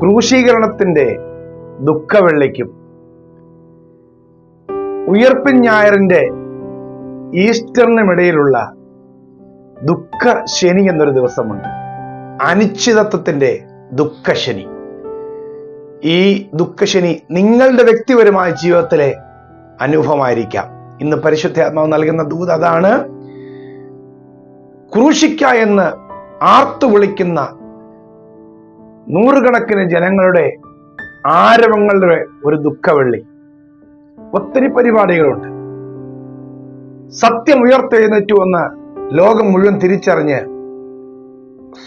ക്രൂശീകരണത്തിന്റെ ദുഃഖവെള്ളിക്കും. ഉയർപ്പിൻ ഞായറിന്റെ ഈസ്റ്ററിനുമിടയിലുള്ള ദുഃഖ ശനി എന്നൊരു ദിവസമുണ്ട്. അനിശ്ചിതത്വത്തിന്റെ ദുഃഖശനി. ഈ ദുഃഖശനി നിങ്ങളുടെ വ്യക്തിപരമായ ജീവിതത്തിലെ അനുഭവമായിരിക്കാം. ഇന്ന് പരിശുദ്ധാത്മാവ് നൽകുന്ന ദൂത് അതാണ് ക്രൂശിക്ക എന്ന് ആർത്തു വിളിക്കുന്ന നൂറുകണക്കിന് ജനങ്ങളുടെ ആരവങ്ങളുടെ ഒരു ദുഃഖവെള്ളി. ഒത്തിരി പരിപാടികളുണ്ട്. സത്യം ഉയർത്തെഴുന്നേറ്റു എന്ന് ലോകം മുഴുവൻ തിരിച്ചറിഞ്ഞ്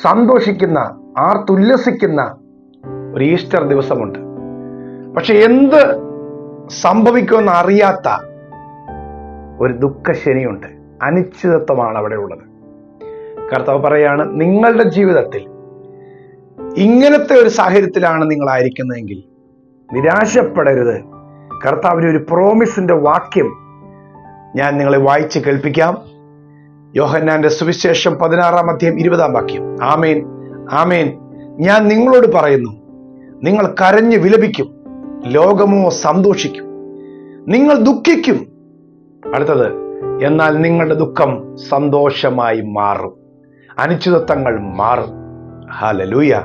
സന്തോഷിക്കുന്ന ആർത്തുല്ലസിക്കുന്ന ഒരു ഈസ്റ്റർ ദിവസമുണ്ട്. പക്ഷെ എന്ത് സംഭവിക്കുമെന്ന് അറിയാത്ത ഒരു ദുഃഖശനിയുണ്ട്. അനിശ്ചിതത്വമാണ് അവിടെ ഉള്ളത്. കർത്താവ് പറയാണ് നിങ്ങളുടെ ജീവിതത്തിൽ ഇങ്ങനത്തെ ഒരു സാഹചര്യത്തിലാണ് നിങ്ങൾ ആയിരിക്കുന്നതെങ്കിൽ നിരാശപ്പെടരുത്. കർത്താവിന്റെ ഒരു പ്രോമിസിന്റെ വാക്യം ഞാൻ നിങ്ങളെ വായിച്ച് കേൾപ്പിക്കാം. യോഹന്നാന്റെ സുവിശേഷം പതിനാറാം അധ്യയം ഇരുപതാം വാക്യം. ആമേൻ ആമേൻ. ഞാൻ നിങ്ങളോട് പറയുന്നു നിങ്ങൾ കരഞ്ഞു വിലപിക്കും ലോകമോ സന്തോഷിക്കും നിങ്ങൾ ദുഃഖിക്കും. അടുത്തത് എന്നാൽ നിങ്ങളുടെ ദുഃഖം സന്തോഷമായി മാറും അനിശ്ചിതത്വങ്ങൾ മാറും. ഹാലലൂയ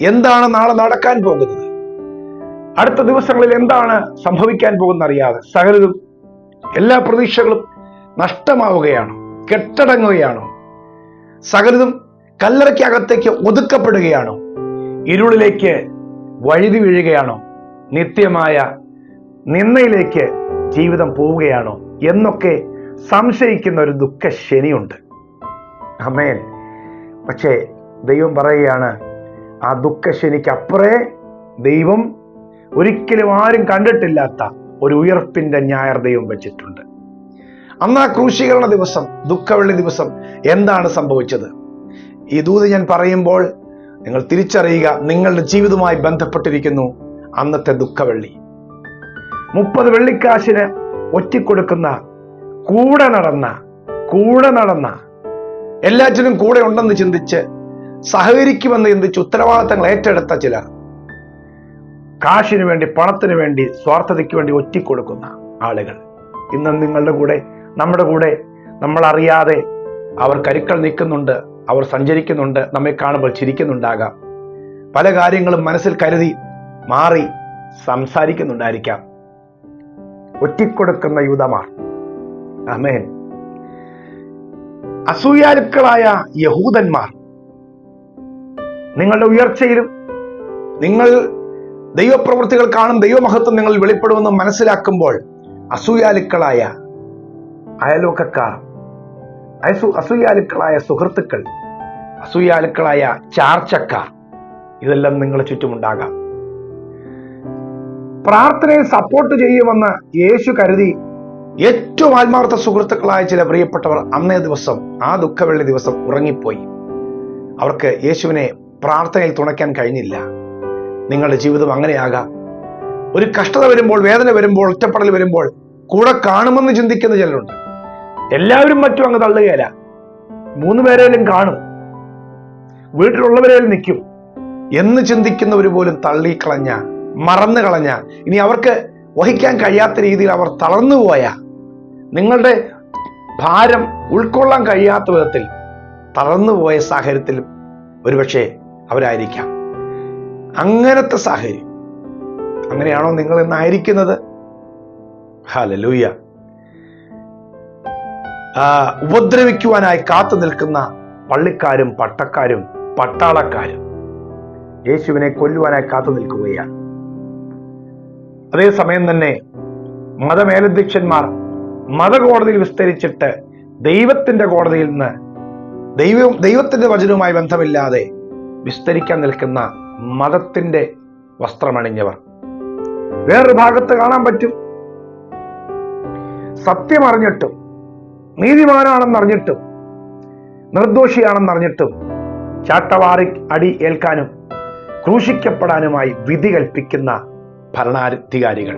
എന്താണ് നാളെ നടക്കാൻ പോകുന്നത്? അടുത്ത ദിവസങ്ങളിൽ എന്താണ് സംഭവിക്കാൻ പോകുന്ന അറിയാതെ സകലതും എല്ലാ പ്രതീക്ഷകളും നഷ്ടമാവുകയാണോ കെട്ടടങ്ങുകയാണോ. സകലതും കല്ലറയ്ക്കകത്തേക്ക് ഒതുക്കപ്പെടുകയാണോ ഇരുളിലേക്ക് വഴുതി വീഴുകയാണോ നിത്യമായ നിന്നയിലേക്ക് ജീവിതം പോവുകയാണോ എന്നൊക്കെ സംശയിക്കുന്ന ഒരു ദുഃഖ ശനിയുണ്ട് അമേൻ പക്ഷേ ദൈവം പറയുകയാണ് ആ ദുഃഖശനിക്ക് അപ്പുറേ ദൈവം ഒരിക്കലും ആരും കണ്ടിട്ടില്ലാത്ത ഒരു ഉയർപ്പിന്റെ ഞായർ ദൈവം വെച്ചിട്ടുണ്ട്. അന്ന് ആ ക്രൂശീകരണ ദിവസം ദുഃഖവെള്ളി ദിവസം എന്താണ് സംഭവിച്ചത്? ഈ ദൂത് ഞാൻ പറയുമ്പോൾ നിങ്ങൾ തിരിച്ചറിയുക നിങ്ങളുടെ ജീവിതവുമായി ബന്ധപ്പെട്ടിരിക്കുന്നു അന്നത്തെ ദുഃഖവെള്ളി. മുപ്പത് വെള്ളിക്കാശിന് ഒറ്റിക്കൊടുക്കുന്ന കൂടെ നടന്ന കൂടെ നടന്ന എല്ലാറ്റിനും കൂടെ ഉണ്ടെന്ന് ചിന്തിച്ച് സഹകരിക്കുമെന്ന് ചിന്തിച്ച് ഉത്തരവാദിത്തങ്ങൾ ഏറ്റെടുത്ത ചിലർ കാശിനു വേണ്ടി പണത്തിന് വേണ്ടി സ്വാർത്ഥതയ്ക്ക് വേണ്ടി ഒറ്റിക്കൊടുക്കുന്ന ആളുകൾ. ഇന്ന് നിങ്ങളുടെ കൂടെ നമ്മുടെ കൂടെ നമ്മൾ അറിയാതെ അവർ കരുക്കൾ നീക്കുന്നുണ്ട് അവർ സഞ്ചരിക്കുന്നുണ്ട് നമ്മെ കാണുമ്പോൾ ചിരിക്കുന്നുണ്ടാകാം. പല കാര്യങ്ങളും മനസ്സിൽ കരുതി മാറി സംസാരിക്കുന്നുണ്ടായിരിക്കാം. ഒറ്റിക്കൊടുക്കുന്ന യൂതമാർ. അമേൻ അസൂയാലുക്കളായ യഹൂദന്മാർ നിങ്ങളുടെ ഉയർച്ചയിലും നിങ്ങൾ ദൈവപ്രവൃത്തികൾ കാണും ദൈവമഹത്വം നിങ്ങൾ വെളിപ്പെടുമെന്ന് മനസ്സിലാക്കുമ്പോൾ അസൂയാലുക്കളായ അയലോക്കക്കാർ അസു അസൂയാലുക്കളായ സുഹൃത്തുക്കൾ അസൂയാലുക്കളായ ചാർച്ചക്കാർ ഇതെല്ലാം നിങ്ങളുടെ ചുറ്റുമുണ്ടാകാം. പ്രാർത്ഥനയെ സപ്പോർട്ട് ചെയ്യുമെന്ന് യേശു കരുതി ഏറ്റവും ആത്മാർത്ഥ സുഹൃത്തുക്കളായ ചില പ്രിയപ്പെട്ടവർ അന്നേ ദിവസം ആ ദുഃഖവെള്ളി ദിവസം ഉറങ്ങിപ്പോയി. അവർക്ക് യേശുവിനെ പ്രാർത്ഥനയിൽ തുണയ്ക്കാൻ കഴിഞ്ഞില്ല. നിങ്ങളുടെ ജീവിതം അങ്ങനെയാകാം. ഒരു കഷ്ടത വരുമ്പോൾ വേദന വരുമ്പോൾ ഒറ്റപ്പെടൽ വരുമ്പോൾ കൂടെ കാണുമെന്ന് ചിന്തിക്കുന്ന ചിലരുണ്ട്. എല്ലാവരും മറ്റും അങ്ങ് തള്ളുകയല്ല. മൂന്ന് പേരേലും കാണും. വീട്ടിലുള്ളവരേലും നിൽക്കും. എന്ന് ചിന്തിക്കുന്നവർ പോലും തള്ളിക്കളഞ്ഞ മറന്നു കളഞ്ഞ ഇനി അവർക്ക് വഹിക്കാൻ കഴിയാത്ത രീതിയിൽ അവർ തളർന്നുപോയ നിങ്ങളുടെ ഭാരം ഉൾക്കൊള്ളാൻ കഴിയാത്ത വിധത്തിൽ തളർന്നുപോയ സാഹചര്യത്തിൽ ഒരുപക്ഷെ അവരായിരിക്കാം. അങ്ങനത്തെ സാഹചര്യം. അങ്ങനെയാണോ നിങ്ങൾ ഇന്നായിരിക്കുന്നത് ഹലലൂയ ഉപദ്രവിക്കുവാനായി കാത്തു നിൽക്കുന്ന പള്ളിക്കാരും പട്ടക്കാരും പട്ടാളക്കാരും യേശുവിനെ കൊല്ലുവാനായി കാത്തു നിൽക്കുകയാണ്. അതേസമയം തന്നെ മതമേലധ്യക്ഷന്മാർ മതകോടതിയിൽ വിസ്തരിച്ചിട്ട് ദൈവത്തിന്റെ കോടതിയിൽ നിന്ന് ദൈവം ദൈവത്തിന്റെ വചനവുമായി ബന്ധമില്ലാതെ വിസ്തരിക്കാൻ നിൽക്കുന്ന മതത്തിന്റെ വസ്ത്രമണിഞ്ഞവർ. വേറൊരു ഭാഗത്ത് കാണാൻ പറ്റും. സത്യം അറിഞ്ഞിട്ടും നീതിമാനാണെന്നറിഞ്ഞിട്ടും നിർദോഷിയാണെന്നറിഞ്ഞിട്ടും ചാട്ടവാറി അടി ഏൽക്കാനും ക്രൂശിക്കപ്പെടാനുമായി വിധി കൽപ്പിക്കുന്ന ഭരണാധികാരികൾ.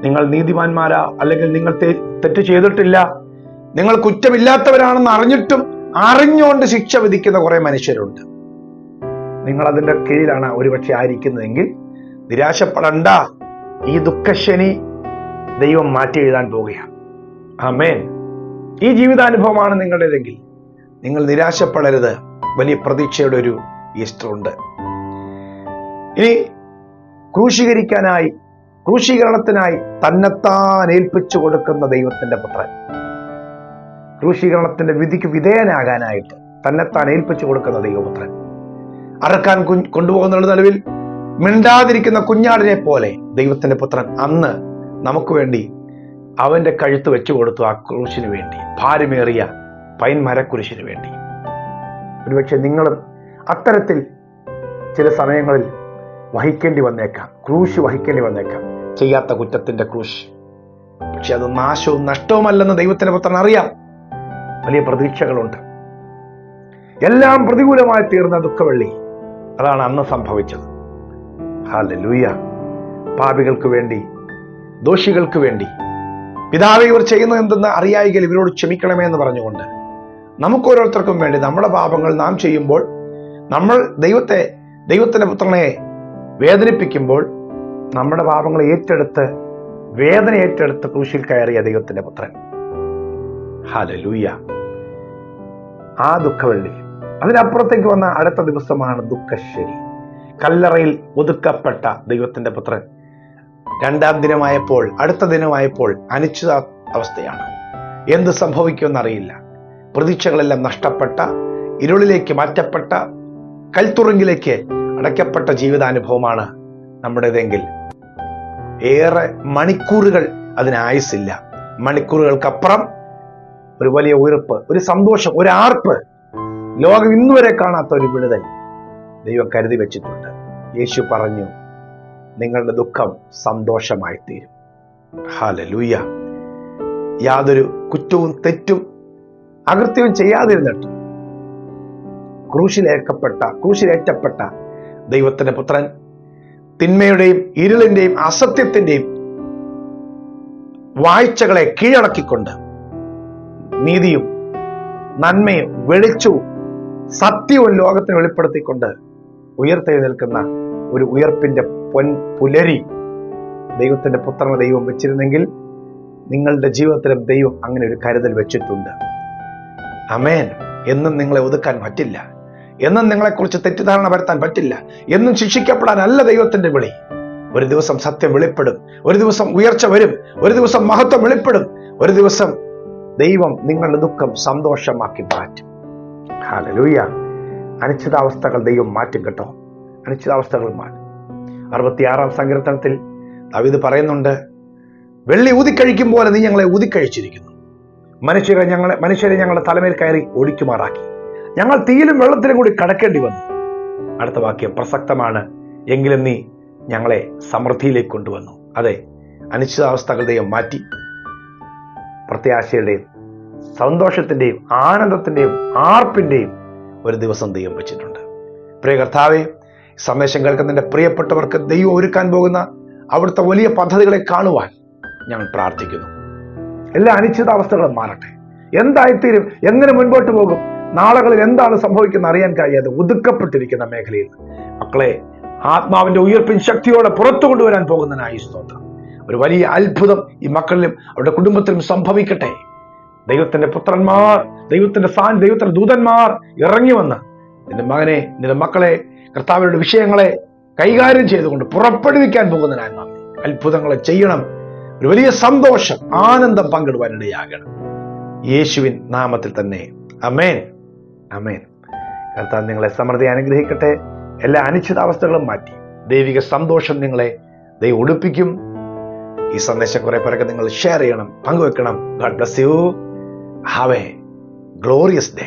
നിങ്ങൾ നീതിമാന്മാരാ അല്ലെങ്കിൽ നിങ്ങൾ തെറ്റ് ചെയ്തിട്ടില്ല നിങ്ങൾ കുറ്റമില്ലാത്തവരാണെന്ന് അറിഞ്ഞിട്ടും അറിഞ്ഞുകൊണ്ട് ശിക്ഷ വിധിക്കുന്ന കുറെ മനുഷ്യരുണ്ട്. നിങ്ങൾ അതിന്റെ കീഴിലാണ് ഒരുപക്ഷെ ആയിരിക്കുന്നതെങ്കിൽ നിരാശപ്പെടണ്ട. ഈ ദുഃഖശനി ദൈവം മാറ്റി എഴുതാൻ പോവുകയാണ്. ആമേൻ. ഈ ജീവിതാനുഭവമാണ് നിങ്ങളുടേതെങ്കിൽ നിങ്ങൾ നിരാശപ്പെടരുത്. വലിയ പ്രതീക്ഷയുടെ ഒരു ഈസ്റ്റർ ഉണ്ട്. ഇനി ക്രൂശീകരിക്കാനായി ക്രൂശീകരണത്തിനായി തന്നെത്താൻ ഏൽപ്പിച്ചു കൊടുക്കുന്ന ദൈവത്തിന്റെ പുത്രൻ. ക്രൂശീകരണത്തിന്റെ വിധിക്ക് വിധേയനാകാനായിട്ട് തന്നെത്താൻ ഏൽപ്പിച്ചു കൊടുക്കുന്ന ദൈവപുത്രൻ. അറക്കാൻ കൊണ്ടുപോകുന്നുള്ള കൊണ്ടുപോകുന്ന നിലവിൽ മിണ്ടാതിരിക്കുന്ന കുഞ്ഞാടിനെ പോലെ ദൈവത്തിന്റെ പുത്രൻ അന്ന് നമുക്ക് വേണ്ടി അവന്റെ കഴുത്ത് വെച്ചു കൊടുത്തു ആ ക്രൂശിന് വേണ്ടി ഭാരമേറിയ പൈൻ മരക്കുരിശിന് വേണ്ടി. ഒരുപക്ഷെ നിങ്ങളും അത്തരത്തിൽ ചില സമയങ്ങളിൽ വഹിക്കേണ്ടി വന്നേക്കാം ക്രൂശ് വഹിക്കേണ്ടി വന്നേക്കാം. ചെയ്യാത്ത കുറ്റത്തിന്റെ ക്രൂശ്. പക്ഷെ അത് നാശവും നഷ്ടവുമല്ലെന്ന് ദൈവത്തിന്റെ പുത്രൻ അറിയാം. വലിയ പ്രതീക്ഷകളുണ്ട്. എല്ലാം പ്രതികൂലമായി തീർന്ന ദുഃഖവെള്ളി അതാണ് അന്ന് സംഭവിച്ചത്. ഹാലൂയ പാപികൾക്ക് വേണ്ടി ദോഷികൾക്ക് വേണ്ടി. പിതാവ് ഇവർ ചെയ്യുന്നത് എന്തെന്ന് അറിയായെങ്കിൽ ഇവരോട് ക്ഷമിക്കണമേ എന്ന് പറഞ്ഞുകൊണ്ട് നമുക്ക് ഓരോരുത്തർക്കും വേണ്ടി നമ്മുടെ പാപങ്ങൾ നാം ചെയ്യുമ്പോൾ നമ്മൾ ദൈവത്തെ ദൈവത്തിന്റെ പുത്രനെ വേദനിപ്പിക്കുമ്പോൾ നമ്മുടെ പാപങ്ങൾ ഏറ്റെടുത്ത് വേദന ഏറ്റെടുത്ത് ക്രൂശിൽ കയറിയ ദൈവത്തിന്റെ പുത്രൻ. ഹാലലൂയ ആ ദുഃഖവെള്ളി അതിനപ്പുറത്തേക്ക് വന്ന അടുത്ത ദിവസമാണ് ദുഃഖശ്ശേരി. കല്ലറയിൽ ഒതുക്കപ്പെട്ട ദൈവത്തിന്റെ പുത്രൻ. രണ്ടാം ദിനമായപ്പോൾ അടുത്ത ദിനമായപ്പോൾ അനിശ്ചിത അവസ്ഥയാണ്. എന്ത് സംഭവിക്കുമെന്നറിയില്ല. പ്രതീക്ഷകളെല്ലാം നഷ്ടപ്പെട്ട ഇരുളിലേക്ക് മാറ്റപ്പെട്ട കൽത്തുറുങ്കിലേക്ക് അടയ്ക്കപ്പെട്ട ജീവിതാനുഭവമാണ് നമ്മുടേതെങ്കിൽ. ഏറെ മണിക്കൂറുകൾ അതിന് ആയുസില്ല മണിക്കൂറുകൾക്കപ്പുറം ഒരു വലിയ ഉയർപ്പ് ഒരു സന്തോഷം ഒരു ആർപ്പ് ലോകം ഇന്നുവരെ കാണാത്ത ഒരു വിടുതൽ ദൈവം കരുതി വെച്ചിട്ടുണ്ട്. യേശു പറഞ്ഞു നിങ്ങളുടെ ദുഃഖം സന്തോഷമായി തീരും ഹാലലൂയ യാതൊരു കുറ്റവും തെറ്റും അകൃത്യവും ചെയ്യാതിരുന്നിട്ടും ക്രൂശിലേക്കപ്പെട്ട ക്രൂശിലേറ്റപ്പെട്ട ദൈവത്തിന്റെ പുത്രൻ തിന്മയുടെയും ഇരുളിന്റെയും അസത്യത്തിന്റെയും വാഴ്ചകളെ കീഴടക്കിക്കൊണ്ട് നീതിയും നന്മയും വെളിച്ചവും സത്യവും ലോകത്തിന് വെളിപ്പെടുത്തിക്കൊണ്ട് ഉയർത്തെഴുന്നേൽക്കുന്ന ഒരു ഉയർപ്പിന്റെ പൊൻ പുലരി ദൈവത്തിന്റെ പുത്രനെ ദൈവം വെച്ചിരുന്നെങ്കിൽ നിങ്ങളുടെ ജീവിതത്തിലും ദൈവം അങ്ങനെ ഒരു കരുതൽ വെച്ചിട്ടുണ്ട്. അമേൻ എന്നും നിങ്ങളെ ഒതുക്കാൻ പറ്റില്ല. എന്നും നിങ്ങളെക്കുറിച്ച് തെറ്റിദ്ധാരണ വരുത്താൻ പറ്റില്ല. എന്നും ശിക്ഷിക്കപ്പെടാനല്ല ദൈവത്തിന്റെ വിളി. ഒരു ദിവസം സത്യം വെളിപ്പെടും. ഒരു ദിവസം ഉയർച്ച വരും. ഒരു ദിവസം മഹത്വം വെളിപ്പെടും. ഒരു ദിവസം ദൈവം നിങ്ങളുടെ ദുഃഖം സന്തോഷമാക്കി മാറ്റും. ഹാലലൂയ. അനിശ്ചിതാവസ്ഥകൾ ദൈവം മാറ്റും കേട്ടോ. അനിശ്ചിതാവസ്ഥകൾ മാറ്റും. അറുപത്തിയാറാം സങ്കീർത്തനത്തിൽ ദാവീദ് പറയുന്നുണ്ട് വെള്ളി ഊതിക്കഴിക്കും പോലെ നീ ഞങ്ങളെ ഊതിക്കഴിച്ചിരിക്കുന്നു. മനുഷ്യരെ ഞങ്ങളെ മനുഷ്യരെ ഞങ്ങളുടെ തലമേൽ കയറി ഒഴിക്കുമാറാക്കി ഞങ്ങൾ തീയിലും വെള്ളത്തിലും കൂടി കടക്കേണ്ടി വന്നു. അടുത്ത വാക്യം പ്രസക്തമാണ് എങ്കിലും നീ ഞങ്ങളെ സമൃദ്ധിയിലേക്ക് കൊണ്ടുവന്നു. അതെ അനിശ്ചിതാവസ്ഥകളുടെയും മാറ്റി. പ്രത്യാശയുടെയും സന്തോഷത്തിന്റെയും ആനന്ദത്തിന്റെയും ആർപ്പിന്റെയും ഒരു ദിവസം ദൈവം വെച്ചിട്ടുണ്ട്. പ്രിയ കർത്താവെ സന്ദേശം കേൾക്കുന്നതിന്റെ പ്രിയപ്പെട്ടവർക്ക് ദൈവം ഒരുക്കാൻ പോകുന്ന അവിടുത്തെ വലിയ പദ്ധതികളെ കാണുവാൻ ഞാൻ പ്രാർത്ഥിക്കുന്നു. എല്ലാ അനിശ്ചിതാവസ്ഥകളും മാറട്ടെ. എന്തായിത്തീരും? എങ്ങനെ മുൻപോട്ട് പോകും? നാളുകളിൽ എന്താണ് സംഭവിക്കുന്നത് അറിയാൻ കഴിയാതെ ഒതുക്കപ്പെട്ടിരിക്കുന്ന മേഖലയിൽ. മക്കളെ ആത്മാവിന്റെ ഉയർപ്പിൻ ശക്തിയോടെ പുറത്തു കൊണ്ടുവരാൻ പോകുന്നതിനായി സ്തോത്രം. ഒരു വലിയ അത്ഭുതം ഈ മക്കളിലും അവരുടെ കുടുംബത്തിലും സംഭവിക്കട്ടെ. ദൈവത്തിന്റെ പുത്രന്മാർ ദൈവത്തിന്റെ സാൻ ദൈവത്തിന്റെ ദൂതന്മാർ ഇറങ്ങി വന്ന് നിന്റെ മകനെ നിന്റെ മക്കളെ കർത്താവിന്റെ വിഷയങ്ങളെ കൈകാര്യം ചെയ്തുകൊണ്ട് പുറപ്പെടുവിക്കാൻ പോകുന്നതിനായി നന്ദി അത്ഭുതങ്ങളെ ചെയ്യണം. ഒരു വലിയ സന്തോഷം ആനന്ദം പങ്കിടുവാനിടയാകണം. യേശുവിൻ നാമത്തിൽ തന്നെ. അമേൻ അമേൻ കർത്താവ് നിങ്ങളെ സമൃദ്ധി അനുഗ്രഹിക്കട്ടെ. എല്ലാ അനിശ്ചിതാവസ്ഥകളും മാറ്റി. ദൈവിക സന്തോഷം നിങ്ങളെ ദൈവം ഉടുപ്പിക്കും. ഈ സന്ദേശം കുറെ പേരൊക്കെ നിങ്ങൾ ഷെയർ ചെയ്യണം പങ്കുവെക്കണം. God bless you have a glorious day